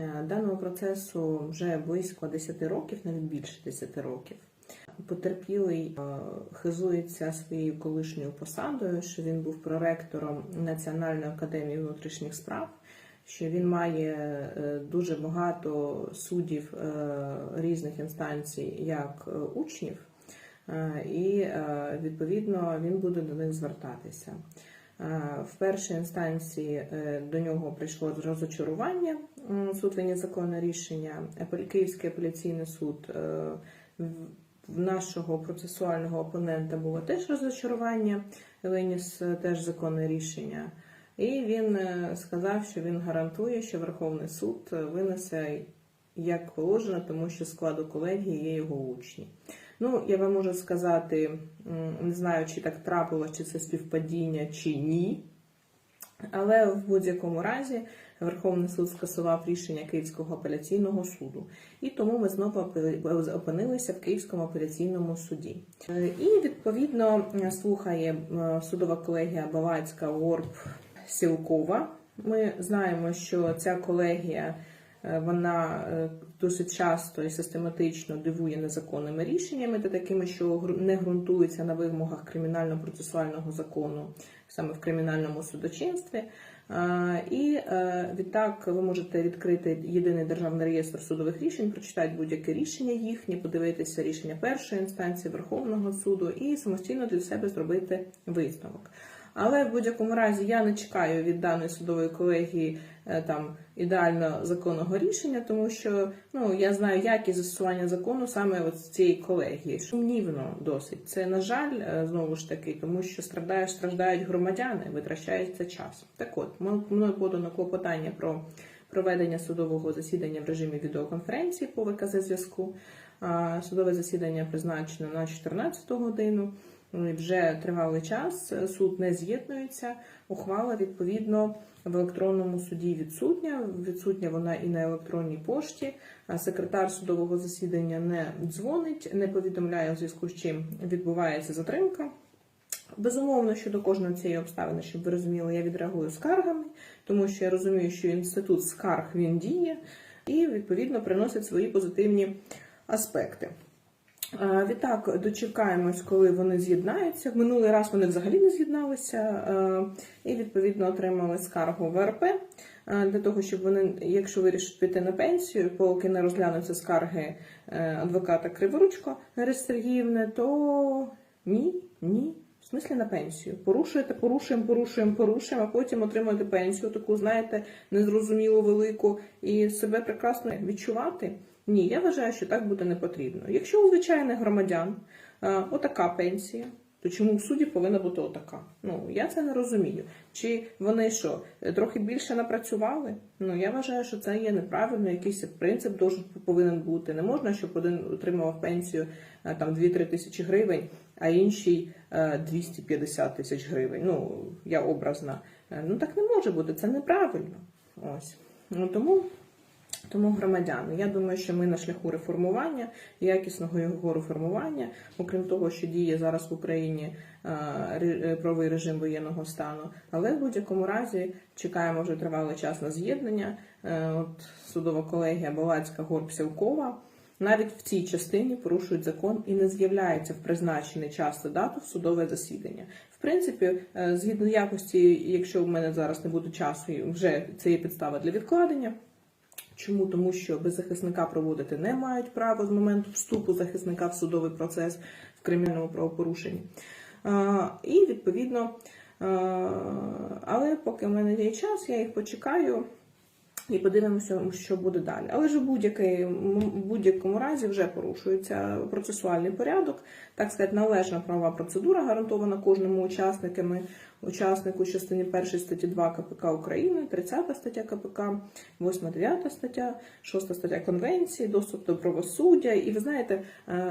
Е, Даного процесу вже близько 10 років, навіть більше 10 років. Потерпілий е, хизується своєю колишньою посадою, що він був проректором Національної академії внутрішніх справ, що він має е, дуже багато суддів різних інстанцій як учнів, і відповідно він буде до них звертатися. Е, В першій інстанції е, до нього прийшло розочарування. Суд виніс законне рішення. Київський апеляційний суд е, в- нашого процесуального опонента було теж розочарування, виніс теж законне рішення. І він сказав, що він гарантує, що Верховний суд винесе як положено, тому що складу колегії є його учні. Ну, я вам можу сказати, не знаю, чи так трапилось, чи це співпадіння, чи ні. Але в будь-якому разі Верховний суд скасував рішення Київського апеляційного суду, і тому ми знову опинилися в Київському апеляційному суді. І відповідно слухає е, судова колегія Балацька Горб Сілкова. Ми знаємо, що ця колегія вона е, досить часто і систематично дивує незаконними рішеннями, та такими, що не ґрунтуються на вимогах кримінально-процесуального закону, саме в кримінальному судочинстві. Е, І е, відтак ви можете відкрити єдиний державний реєстр судових рішень, прочитати будь-яке рішення їхнє, подивитися рішення першої інстанції Верховного суду і самостійно для себе зробити висновок. Але в будь-якому разі я не чекаю від даної судової колегії е, там ідеально законного рішення, тому що ну я знаю якість застосування закону саме от з цієї колегії. Сумнівно досить. Це на жаль, е, знову ж таки, тому що страждають, страждають громадяни, витрачається час. Так от, мною подано клопотання про проведення судового засідання в режимі відеоконференції по ВКЗ зв'язку. Судове засідання призначено на 14 годину. Вже тривалий час суд не з'єднується. Ухвала відповідно в електронному суді відсутня. Відсутня вона і на електронній пошті. Секретар судового засідання не дзвонить, не повідомляє у зв'язку з чим відбувається затримка. Безумовно, щодо кожної цієї обставини, щоб ви розуміли, я відреагую скаргами, тому що я розумію, що інститут скарг він діє і відповідно приносить свої позитивні аспекти. Е, Відтак дочекаємось, коли вони з'єднаються. В минулий раз вони взагалі не з'єдналися е, і відповідно отримали скаргу ВРП е, для того, щоб вони, якщо вирішать піти на пенсію, поки не розглянуться скарги адвоката Криворучко Нари Сергіївни, то ні, ні. В смислі на пенсію. Порушуєте, порушуємо, порушуємо, порушуємо, а потім отримуєте пенсію, таку, знаєте, незрозуміло велику, і себе прекрасно відчувати. Ні, я вважаю, що так буде не потрібно. Якщо у звичайних громадян е, отака пенсія, то чому в суді повинна бути отака? Ну я це не розумію. Чи вони що е, трохи більше напрацювали? Ну я вважаю, що це є неправильно. Якийсь принцип повинен бути. Не можна, щоб один отримував пенсію е, там 2-3 тисячі гривень, а інший е, 250 тисяч гривень. Ну я образна. Е, Ну так не може бути. Це неправильно. Ось ну тому. Тому громадяни, я думаю, що ми на шляху реформування, якісного його реформування, окрім того, що діє зараз в Україні е, е, правовий режим воєнного стану, але в будь-якому разі чекаємо вже тривалий час на з'єднання. Е, От судова колегія Балацька Горбсілкова. Навіть в цій частині порушують закон і не з'являється в призначений час та дату в судове засідання. В принципі, згідно якості, якщо в мене зараз не буде часу, вже це є підстава для відкладення. Чому? Тому що без захисника проводити не мають права з моменту вступу захисника в судовий процес в кримінальному правопорушенні. І відповідно, але поки в мене є час, я їх почекаю і подивимося, що буде далі. Але ж м, будь-якому разі вже порушується процесуальний порядок, так сказати, належна правова процедура гарантована кожному учасниками, учаснику частині 1 статті 2 КПК України, 30 стаття КПК, 8 9 стаття, 6 стаття Конвенції, доступ до правосуддя. І ви знаєте, е,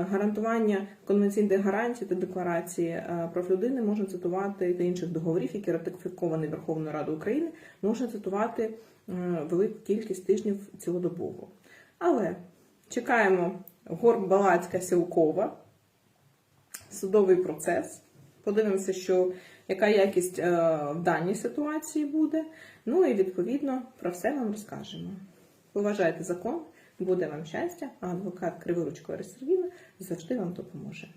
гарантування конвенційних гарантій та декларації е, прав людини можна цитувати та інших договорів, які ратифіковані Верховною Радою України, можна цитувати велику кількість тижнів цілодобово. Але чекаємо Горб Балацька Сілкова, судовий процес. Подивимося, що яка якість е, в даній ситуації буде. Ну і відповідно про все вам розкажемо. Поважайте закон, буде вам щастя, а адвокат Криворучко Сергіна завжди вам допоможе.